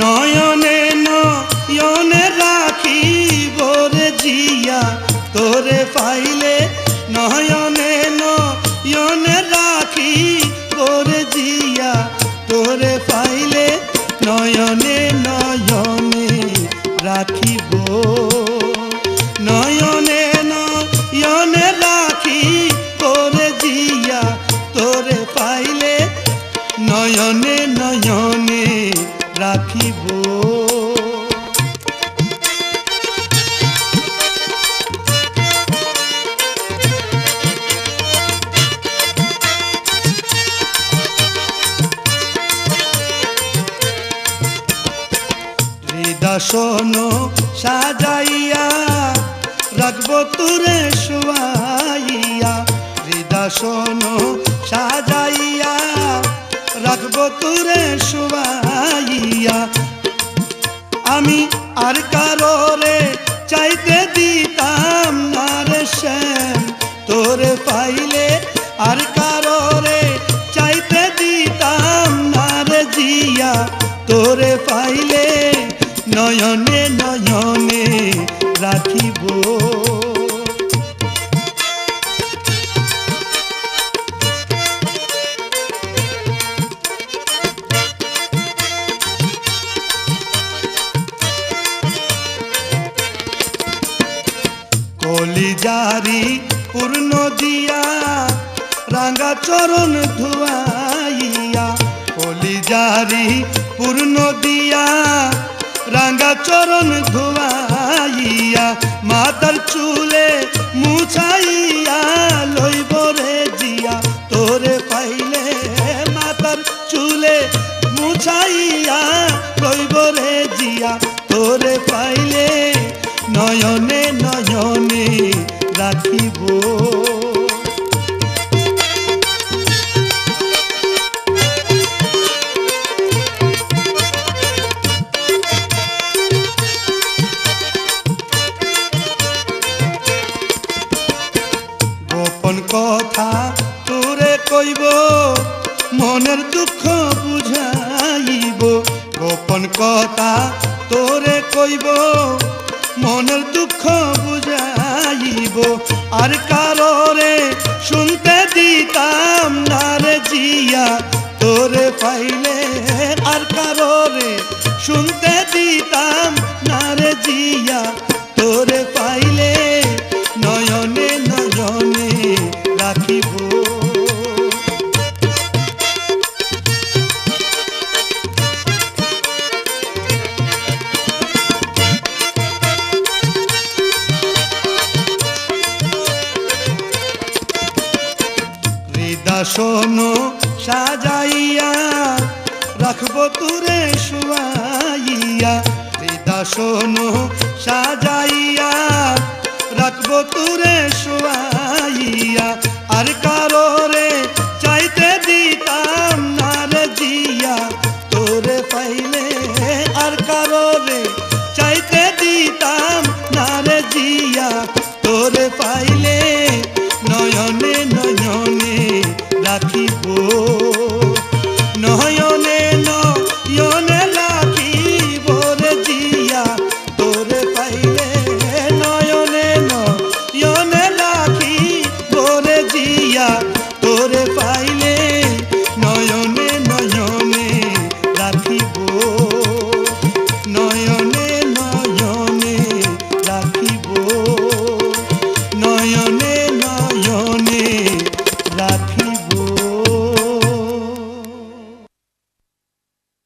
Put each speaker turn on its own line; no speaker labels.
নয়নে নয়নে রাখি রে জিয়া, তোরে পাইলে নয়নে নয়নে রাখি রে জিয়া, তোরে পাইলে নয়নে নয়নে রাখিব। নয়নে নয়নে রাখি তোরে জিয়া, তোরে পাইলে নয়নে নয়নে রাখিব। দাসন সাজাইয়া রাখব তুরে শুয়াইয়া। হৃদাসন সাজাইয়া রাখব তুরে শুয়াইয়া আমি আর কারোরে চাইতে দিতাম না রে শ্যাম। তোরে পাইলে আর কারোরে চাইতে দিতাম না রে জিয়া। তোরে পাইলে নয়নে নয়নে রাখিব। কলিজারি পূর্ণ দিয়া রাঙ্গা চরণ ধুয়াইয়া, কলিজারি পূর্ণ দিয়া রাঙ্গা চরণ ধুয়াইয়া, মাতার চুলে মুছাইয়া লইব রে জিয়া। তোরে পাইলে মাতার চুলে মুছাইয়া লইব রে জিয়া। তোরে পাইলে নয়নে নয়নে রাখিব। গোপন কথা তোরে কইব মনের দুঃখ বুঝাইব। গোপন কথা তোরে কইব মনের দুঃখ বুঝাইব আর কারোরে শুনতে দিতাম না রে জিয়া তোরে পাইলে আর কারোরে শুনতে দিতাম হৃদাসন সাজাইয়া রাখব তুরে শুয়াইয়া। হৃদাসন সাজাইয়া রাখব তুরে শুয়াইয়া। আর কারোরে চাইতে